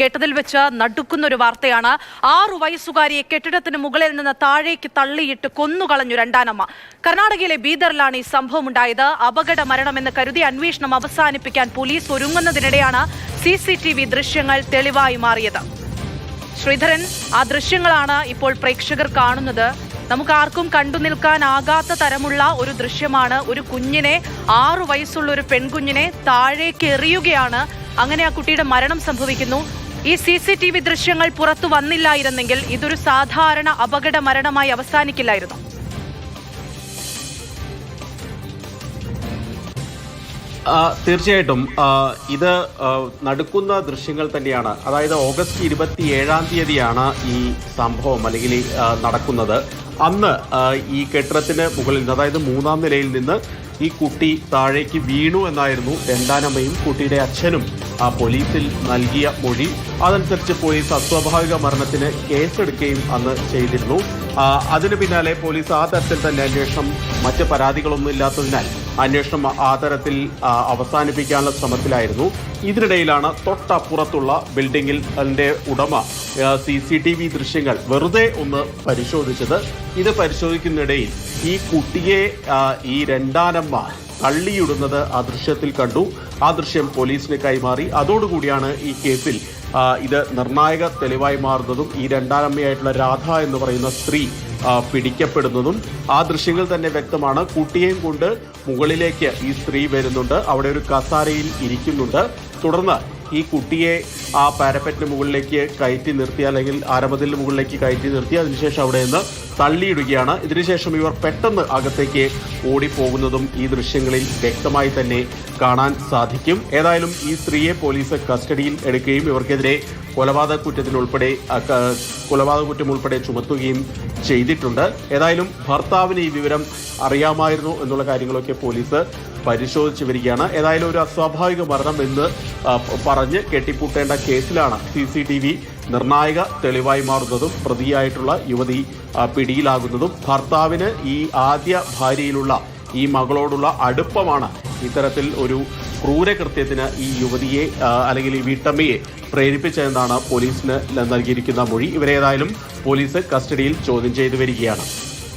കേട്ടതിൽ വെച്ച് നടുക്കുന്ന ഒരു വാർത്തയാണ്. ആറു വയസ്സുകാരിയെ കെട്ടിടത്തിന് മുകളിൽ നിന്ന് താഴേക്ക് തള്ളിയിട്ട് കൊന്നുകളഞ്ഞു രണ്ടാനമ്മ. കർണാടകയിലെ ബീദറിലാണ് ഈ സംഭവം ഉണ്ടായത് അപകട മരണമെന്ന് കരുതി അന്വേഷണം അവസാനിപ്പിക്കാൻ പോലീസ് ഒരുങ്ങുന്നതിനിടെയാണ് സി സി ടി വി ദൃശ്യങ്ങൾ തെളിവായി മാറിയത്. ശ്രീധരൻ ആ ദൃശ്യങ്ങളാണ് ഇപ്പോൾ പ്രേക്ഷകർ കാണുന്നത്. നമുക്ക് ആർക്കും കണ്ടു നിൽക്കാനാകാത്ത തരമുള്ള ഒരു ദൃശ്യമാണ്. ഒരു കുഞ്ഞിനെ ആറു വയസ്സുള്ള ഒരു പെൺകുഞ്ഞിനെ താഴേക്ക് എറിയുകയാണ്. അങ്ങനെ ആ കുട്ടിയുടെ മരണം സംഭവിക്കുന്നു. ഈ സി സി ടി വി ദൃശ്യങ്ങൾ പുറത്തു വന്നില്ലായിരുന്നെങ്കിൽ ഇതൊരു സാധാരണ അപകട മരണമായി അവസാനിക്കില്ലായിരുന്നു. തീർച്ചയായിട്ടും ഇത് നടക്കുന്ന ദൃശ്യങ്ങൾ തന്നെയാണ്. അതായത് ഓഗസ്റ്റ് ഇരുപത്തി ഏഴാം തീയതിയാണ് ഈ സംഭവം അല്ലെങ്കിൽ നടക്കുന്നത്. അന്ന് ഈ കെട്ടിടത്തിന് മുകളിൽ നിന്ന് അതായത് മൂന്നാം നിലയിൽ നിന്ന് ഈ കുട്ടി താഴേക്ക് വീണു എന്നായിരുന്നു രണ്ടാനമ്മയും കുട്ടിയുടെ അച്ഛനും. ആ പോലീസിൽ നൽകിയ മൊഴി അതനുസരിച്ച് പോലീസ് അസ്വാഭാവിക മരണത്തിന് കേസെടുക്കുകയും അന്ന് ചെയ്തിരുന്നു. അതിനു പിന്നാലെ പോലീസ് ആ തരത്തിൽ തന്നെ അന്വേഷണം മറ്റ് പരാതികളൊന്നും ഇല്ലാത്തതിനാൽ അന്വേഷണം ആ തരത്തിൽ അവസാനിപ്പിക്കാനുള്ള ശ്രമത്തിലായിരുന്നു. ഇതിനിടയിലാണ് തൊട്ടപ്പുറത്തുള്ള ബിൽഡിങ്ങിൽ അതിന്റെ ഉടമ സി സി ടി വി ദൃശ്യങ്ങൾ വെറുതെ ഒന്ന് പരിശോധിച്ചത്. ഇത് പരിശോധിക്കുന്നിടയിൽ ഈ കുട്ടിയെ ഈ രണ്ടാനമ്മ തള്ളിയിടുന്നത് ആ ദൃശ്യത്തിൽ കണ്ടു. ആ ദൃശ്യം പോലീസിന് കൈമാറി. അതോടുകൂടിയാണ് ഈ കേസിൽ ഇത് നിർണായക തെളിവായി മാറുന്നതും ഈ രണ്ടാനമ്മയായിട്ടുള്ള രാധ എന്ന് പറയുന്ന സ്ത്രീ പിടിക്കപ്പെടുന്നതും ആ ദൃശ്യങ്ങൾ തന്നെ വ്യക്തമാണ്. കുട്ടിയെയും കൊണ്ട് മുകളിലേക്ക് ഈ സ്ത്രീ വരുന്നുണ്ട്. അവിടെ ഒരു കസാരയിൽ ഇരിക്കുന്നുണ്ട്. തുടർന്ന് ഈ കുട്ടിയെ ആ പാരപ്പറ്റിന് മുകളിലേക്ക് കയറ്റി നിർത്തി അല്ലെങ്കിൽ അരമതിലിന് മുകളിലേക്ക് കയറ്റി നിർത്തി അതിനുശേഷം അവിടെ നിന്ന് തള്ളിയിടുകയാണ്. ഇതിനുശേഷം ഇവർ പെട്ടെന്ന് അകത്തേക്ക് ഓടിപ്പോകുന്നതും ഈ ദൃശ്യങ്ങളിൽ വ്യക്തമായി തന്നെ കാണാൻ സാധിക്കും. ഏതായാലും ഈ സ്ത്രീയെ പോലീസ് കസ്റ്റഡിയിൽ എടുക്കുകയും ഇവർക്കെതിരെ കൊലപാതക കുറ്റത്തിനുൾപ്പെടെ കൊലപാതക കുറ്റം ഉൾപ്പെടെ ചുമത്തുകയും ചെയ്തിട്ടുണ്ട്. ഏതായാലും ഭർത്താവിന് ഈ വിവരം അറിയാമായിരുന്നു എന്നുള്ള കാര്യങ്ങളൊക്കെ പോലീസ് പരിശോധിച്ചു വരികയാണ് ഏതായാലും ഒരു അസ്വാഭാവിക മരണം എന്ന് പറഞ്ഞ് കെട്ടിപ്പൂട്ടേണ്ട കേസിലാണ് സി സി ടി വി നിർണായക തെളിവായി മാറുന്നതും പ്രതിയായിട്ടുള്ള യുവതി പിടിയിലാകുന്നതും. ഭർത്താവിന് ഈ ആദ്യ ഭാര്യയിലുള്ള ഈ മകളോടുള്ള അടുപ്പമാണ് ഇത്തരത്തിൽ ഒരു ക്രൂരകൃത്യത്തിന് ഈ യുവതിയെ അല്ലെങ്കിൽ ഈ വീട്ടമ്മയെ പ്രേരിപ്പിച്ചതെന്നാണ് പോലീസിന് നൽകിയിരിക്കുന്ന മൊഴി. ഇവരേതായാലും പോലീസ് കസ്റ്റഡിയിൽ ചോദ്യം ചെയ്തു വരികയാണ്